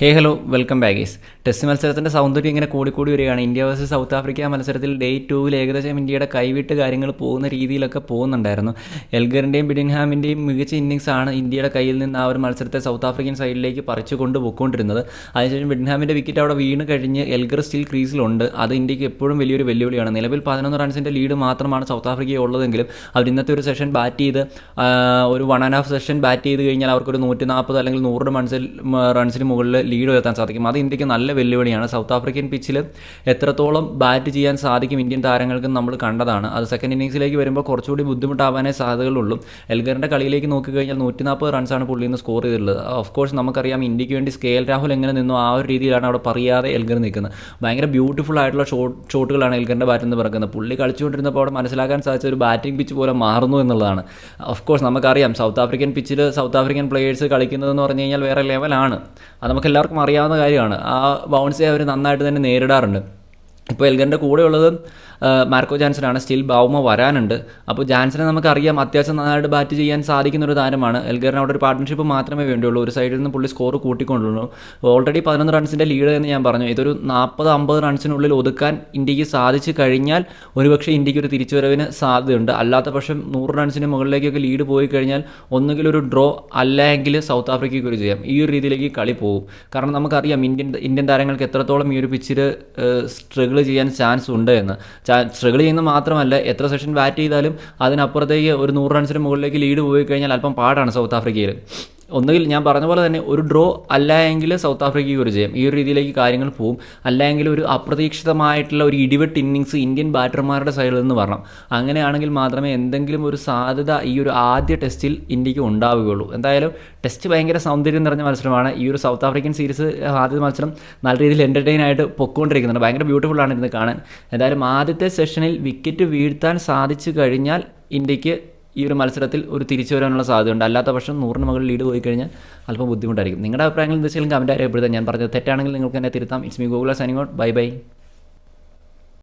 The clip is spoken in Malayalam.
ഹേ ഹലോ വെൽക്കം ബാഗേസ് ടെസ്റ്റ് മത്സരത്തിന്റെ സൗന്ദര്യം ഇങ്ങനെ കൂടിക്കൂടി വരികയാണ്. ഇന്ത്യ വേഴ്സസ് സൗത്ത് ആഫ്രിക്ക മത്സരത്തിൽ ഡേ ടൂവിൽ ഏകദേശം ഇന്ത്യയുടെ കൈവിട്ട് കാര്യങ്ങൾ പോകുന്ന രീതിയിലൊക്കെ പോകുന്നുണ്ടായിരുന്നു. എൽഗറിന്റെയും ബിഡിൻഹാമിന്റെയും മികച്ച ഇന്നിങ്സ് ആണ് ഇന്ത്യയുടെ കയ്യിൽ നിന്ന് ആ ഒരു മത്സരത്തെ സൗത്ത് ആഫ്രിക്കൻ സൈഡിലേക്ക് പറിച്ചു കൊണ്ട് പൊയ്ക്കൊണ്ടിരുന്നത്. അതിനുശേഷം ബിഡിൻഹാമിന്റെ വിക്കറ്റ് അവിടെ വീണ് കഴിഞ്ഞ് എൽഗർ സ്റ്റിൽ ക്രീസിലുണ്ട് അത് ഇന്ത്യയ്ക്ക് എപ്പോഴും വലിയൊരു വെല്ലുവിളിയാണ്. നിലവിൽ പതിനൊന്ന് റൺസിന്റെ ലീഡ് മാത്രമാണ് സൗത്ത് ആഫ്രിക്ക ഉള്ളതെങ്കിലും അവർ ഇന്നത്തെ ഒരു സെഷൻ ബാറ്റ് ചെയ്ത് ഒരു one and half session bat ചെയ്ത് കഴിഞ്ഞാൽ അവർക്കൊരു നൂറ്റി നാൽപ്പത് അല്ലെങ്കിൽ നൂറ് റൺസിൽ റൺസിന് മുകളിൽ ലീഡ് ഉയർത്താൻ സാധിക്കും. അത് ഇന്ത്യയ്ക്ക് നല്ല വെല്ലുവിളിയാണ്. സൗത്ത് ആഫ്രിക്കൻ പിച്ചിൽ എത്രത്തോളം ബാറ്റ് ചെയ്യാൻ സാധിക്കും ഇന്ത്യൻ താരങ്ങൾക്ക് നമ്മൾ കണ്ടതാണ്. അത് സെക്കൻഡ് ഇന്നിങ്സിലേക്ക് വരുമ്പോൾ കുറച്ചുകൂടി ബുദ്ധിമുട്ടാവാനേ സാധ്യതകളുള്ളൂ. എൽഗറിന്റെ കളിയിലേക്ക് നോക്കിക്കഴിഞ്ഞാൽ നൂറ്റി നാൽപ്പത് റൺസാണ് പുള്ളി നിന്ന് സ്കോർ ചെയ്തിട്ടുള്ളത്. ഓഫ് കോഴ്സ് നമുക്കറിയാം ഇന്ത്യയ്ക്ക് വേണ്ടി സ്കെയിൽ രാഹുൽ എങ്ങനെ നിന്നു ആ ഒരു രീതിയിലാണ് അവിടെ പറയാതെ എൽഗർ നിൽക്കുന്നത്. ഭയങ്കര ബ്യൂട്ടിഫുൾ ആയിട്ടുള്ള ഷോട്ട് ഷോട്ടുകളാണ് എൽഗറിന്റെ ബാറ്റിൽ നിന്ന് പിറക്കുന്നത്. പുള്ളി കളിച്ചുകൊണ്ടിരുന്നപ്പോൾ അവിടെ മനസ്സിലാക്കാൻ സാധിച്ച ഒരു ബാറ്റിംഗ് പിച്ച് പോലെ മാറുന്നു എന്നുള്ളതാണ്. ഓഫ് കോഴ്സ് നമുക്കറിയാം സൗത്ത് ആഫ്രിക്കൻ പിച്ചിൽ സൗത്ത് ആഫ്രിക്കൻ പ്ലേയേഴ്സ് കളിക്കുന്നതെന്ന് പറഞ്ഞു കഴിഞ്ഞാൽ വേറെ ലെവലാണ് അത് നമുക്ക് എല്ലാവർക്കും അറിയാവുന്ന കാര്യമാണ്. ആ ബൗൺസിയെ അവർ നന്നായിട്ട് തന്നെ നേരിടാറുണ്ട്. ഇപ്പോൾ എൽഗറിന്റെ കൂടെയുള്ളത് മാർക്കോ ജാൻസനാണ്. സ്റ്റിൽ ബൗമ വരാനുണ്ട്. അപ്പോൾ ജാൻസനെ നമുക്കറിയാം അത്യാവശ്യം നന്നായിട്ട് ബാറ്റ് ചെയ്യാൻ സാധിക്കുന്ന ഒരു താരമാണ്. എൽഗറിന് അവിടെ ഒരു പാർട്ട്ണർഷിപ്പ് മാത്രമേ വേണ്ടിയുള്ളൂ. ഒരു സൈഡിൽ നിന്ന് പുള്ളി സ്കോർ കൂട്ടിക്കൊണ്ടുള്ളൂ ഓൾറെഡി പതിനൊന്ന് റൺസിന്റെ ലീഡ് എന്ന് ഞാൻ പറഞ്ഞു. ഇതൊരു നാൽപ്പത് അമ്പത് റൺസിനുള്ളിൽ ഒതുക്കാൻ ഇന്ത്യയ്ക്ക് സാധിച്ചു കഴിഞ്ഞാൽ ഒരുപക്ഷെ ഇന്ത്യയ്ക്ക് ഒരു തിരിച്ചുവരവിന് സാധ്യതയുണ്ട്. അല്ലാത്ത പക്ഷം നൂറ് റൺസിന് മുകളിലേക്കൊക്കെ ലീഡ് പോയി കഴിഞ്ഞാൽ ഒന്നുകിൽ ഒരു ഡ്രോ അല്ലെങ്കിൽ സൗത്ത് ആഫ്രിക്കയ്ക്ക് ഒരു ചെയ്യാം ഈ ഒരു രീതിയിലേക്ക് കളി പോകും. കാരണം നമുക്കറിയാം ഇന്ത്യൻ ഇന്ത്യൻ താരങ്ങൾക്ക് എത്രത്തോളം ഈ ഒരു പിച്ചിൽ സ്ട്രഗിൾ ചെയ്യാൻ ചാൻസ് ഉണ്ട് എന്ന്. സ്ട്രഗിൾ ചെയ്യുന്ന മാത്രമല്ല എത്ര സെഷൻ ബാറ്റ് ചെയ്താലും അതിനപ്പുറത്തേക്ക് ഒരു നൂറ് റൺസിന് മുകളിലേക്ക് ലീഡ് പോയി കഴിഞ്ഞാൽ അല്പം പാടാണ് സൗത്ത് ആഫ്രിക്കയിൽ ഒന്നുകിൽ ഞാൻ പറഞ്ഞ പോലെ തന്നെ ഒരു ഡ്രോ അല്ല എങ്കിൽ സൗത്ത് ആഫ്രിക്കയ്ക്ക് ഒരു ജയം. ഈ ഒരു രീതിയിലേക്ക് കാര്യങ്ങൾ പോകും അല്ല എങ്കിൽ ഒരു അപ്രതീക്ഷിതമായിട്ടുള്ള ഒരു ഇടിവെട്ട് ഇന്നിങ്സ് ഇന്ത്യൻ ബാറ്റർമാരുടെ സൈഡിൽ നിന്ന് വരണം. അങ്ങനെയാണെങ്കിൽ മാത്രമേ എന്തെങ്കിലും ഒരു സാധ്യത ഈ ഒരു ആദ്യ ടെസ്റ്റിൽ ഇന്ത്യയ്ക്ക് ഉണ്ടാവുകയുള്ളൂ. എന്തായാലും ടെസ്റ്റ് ഭയങ്കര സൗന്ദര്യം നിറഞ്ഞ മത്സരമാണ്. ഈ ഒരു സൗത്ത് ആഫ്രിക്കൻ സീരീസ് ആദ്യ മത്സരം നല്ല രീതിയിൽ എന്റർടൈൻ ആയിട്ട് പൊക്കോണ്ടിരിക്കുന്നുണ്ട്. ഭയങ്കര ബ്യൂട്ടിഫുൾ ആണ് ഇരുന്ന് കാണാൻ. എന്തായാലും ആദ്യത്തെ സെഷനിൽ വിക്കറ്റ് വീഴ്ത്താൻ സാധിച്ചു കഴിഞ്ഞാൽ ഇന്ത്യയ്ക്ക് ഈ ഒരു മത്സരത്തിൽ ഒരു തിരിച്ചു വരാനുള്ള സാധ്യതയുണ്ട്. അല്ലാത്ത പക്ഷം നൂറിന് മുകളിൽ ലീഡ് പോയി കഴിഞ്ഞാൽ അല്പം ബുദ്ധിമുട്ടായിരിക്കും. നിങ്ങളുടെ അഭിപ്രായങ്ങൾ എന്തെങ്കിലും കമന്റ് അറിയപ്പെടുത്താൻ ഞാൻ പറഞ്ഞത് തെറ്റാണെങ്കിൽ നിങ്ങൾക്ക് എന്നെ തിരുത്താം. It's me Google signing out bye bye